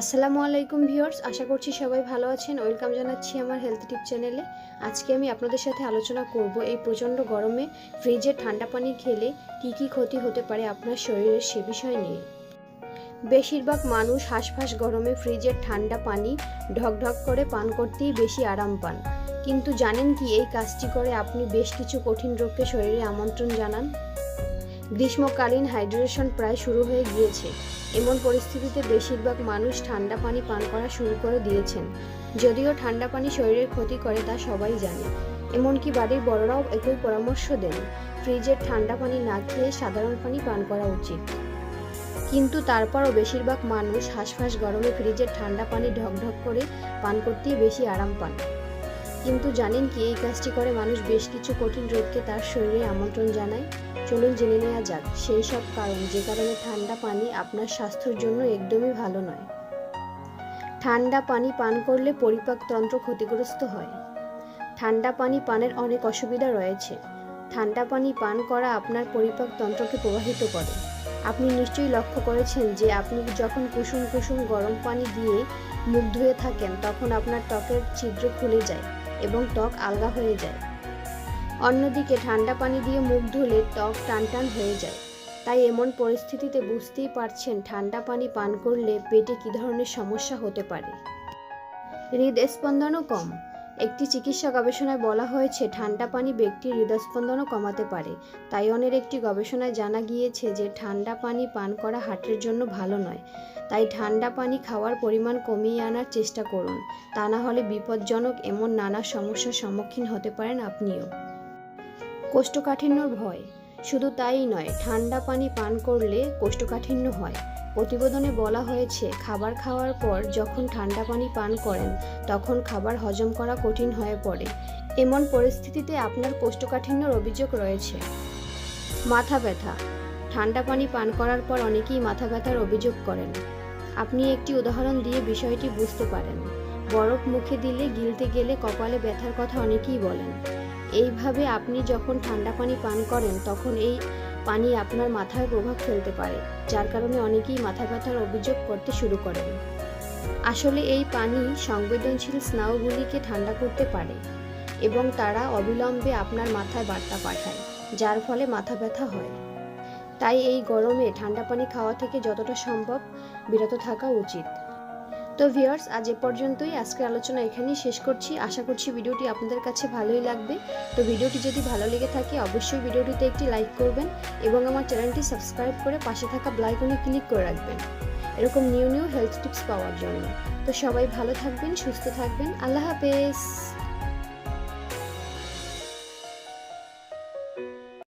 আসসালামু আলাইকুম ভিউয়ার্স, আশা করছি সবাই ভালো আছেন। ওয়েলকাম জানাচ্ছি আমার হেলথ টিপ চ্যানেলে। আজকে আমি আপনাদের সাথে আলোচনা করব এই প্রচণ্ড গরমে ফ্রিজে ঠান্ডা পানি খেলে কি কি ক্ষতি হতে পারে আপনার শরীরের সে বিষয় নিয়ে। বেশিরভাগ মানুষ হাঁসফাঁস গরমে ফ্রিজের ঠান্ডা পানি ঢকঢক করে পান করতেই বেশি আরাম পান। কিন্তু জানেন কি এই কাজটি করে আপনি বেশ কিছু কঠিন রোগকে শরীরে আমন্ত্রণ জানান? গ্রীষ্মকালীন হাইড্রেশন প্রায় শুরু হয়ে গিয়েছে। এমন পরিস্থিতিতে বেশিরভাগ মানুষ ঠান্ডা পানি পান করা শুরু করে দিয়েছেন। যদিও ঠান্ডা পানি শরীরের ক্ষতি করে তা সবাই জানে। এমনকি বাড়ির বড়রাও একই পরামর্শ দেন, ফ্রিজের ঠান্ডা পানি না খেয়ে সাধারণ পানি পান করা উচিত। কিন্তু তারপরও বেশিরভাগ মানুষ হাঁসফাঁস গরমে ফ্রিজের ঠান্ডা পানি ঢকঢক করে পান করতেই বেশি আরাম পান। কিন্তু জানেন কি, এই কাজটি করে মানুষ বেশ কিছু কঠিন রোগকে তার শরীরে আমন্ত্রণ জানায়। চলুন জেনে নেওয়া যাক, সেই সব কারণ, যে কারণে ঠান্ডা পানি আপনার স্বাস্থ্যের জন্য একদমই ভালো নয়। ঠান্ডা পানি পান করলে পরিপাকতন্ত্র ক্ষতিগ্রস্ত হয়। ঠান্ডা পানি পানের অনেক অসুবিধা রয়েছে। ঠান্ডা পানি পান করা আপনার পরিপাকতন্ত্রকে প্রভাবিত করে। আপনি নিশ্চয়ই লক্ষ্য করেছেন যে, আপনি যখন কুসুম কুসুম গরম পানি দিয়ে মুখ ধুয়ে থাকেন, তখন আপনার ত্বকের ছিদ্র খুলে যায়। এবং ত্বক আলগা হয়ে যায়। অন্যদিকে ঠান্ডা পানি দিয়ে মুখ ধুলে ত্বক টানটান হয়ে যায়। তাই এমন পরিস্থিতিতে বুঝতেই পারছেন ঠান্ডা পানি পান করলে পেটে কী ধরনের সমস্যা হতে পারে। হৃদস্পন্দনও কম। একটি চিকিৎসা গবেষণায় বলা হয়েছে, ঠান্ডা পানি ব্যক্তির হৃদস্পন্দনও কমাতে পারে। তাইওয়ানের একটি গবেষণায় জানা গিয়েছে যে, ঠান্ডা পানি পান করা হার্টের জন্য ভালো নয়। তাই ঠান্ডা পানি খাওয়ার পরিমাণ কমিয়ে আনার চেষ্টা করুন। তা না হলে বিপজ্জনক এমন নানা সমস্যার সম্মুখীন হতে পারেন আপনিও। কোষ্ঠকাঠিন্যর ভয় শুধু তাই নয়, ঠান্ডা পানি পান করলে কোষ্ঠকাঠিন্য হয়। প্রতিবেদনে বলা হয়েছে, খাবার খাওয়ার পর যখন ঠান্ডা পানি পান করেন, তখন খাবার হজম করা কঠিন হয়ে পড়ে। এমন পরিস্থিতিতে আপনার কোষ্ঠকাঠিন্যর অভিযোগ রয়েছে। মাথা ব্যথা। ঠান্ডা পানি পান করার পর অনেকেই মাথা ব্যথার অভিযোগ করেন। আপনি একটি উদাহরণ দিয়ে বিষয়টি বুঝতে পারেন। বরফ মুখে দিলে গিলতে গেলে কপালে ব্যথার কথা অনেকেই বলেন। এইভাবে আপনি যখন ঠান্ডা পানি পান করেন, তখন এই পানি আপনার মাথায় প্রভাব ফেলতে পারে, যার কারণে অনেকেই মাথা ব্যথার অভিযোগ করতে শুরু করেন। আসলে এই পানি সংবেদনশীল স্নায়ুগুলিকে ঠান্ডা করতে পারে এবং তারা অবিলম্বে আপনার মাথায় বার্তা পাঠায়, যার ফলে মাথা ব্যথা হয়। তাই এই গরমে ঠান্ডা পানি খাওয়া থেকে যতটা সম্ভব বিরত থাকা উচিত। তো ভিউয়ার্স, আজ এ পর্যন্তই। আজকের আলোচনা এখানেই শেষ করছি। আশা করছি ভিডিওটি আপনাদের কাছে ভালোই লাগবে। তো ভিডিওটি যদি ভালো লেগে থাকে, অবশ্যই ভিডিওটিতে একটি লাইক করবেন এবং আমার চ্যানেলটি সাবস্ক্রাইব করে পাশে থাকা ব্লাইকনে ক্লিক করে রাখবেন। এরকম নিউ নিউ হেলথ টিপস পাওয়ার জন্য। তো সবাই ভালো থাকবেন, সুস্থ থাকবেন। আল্লাহ হাফেজ।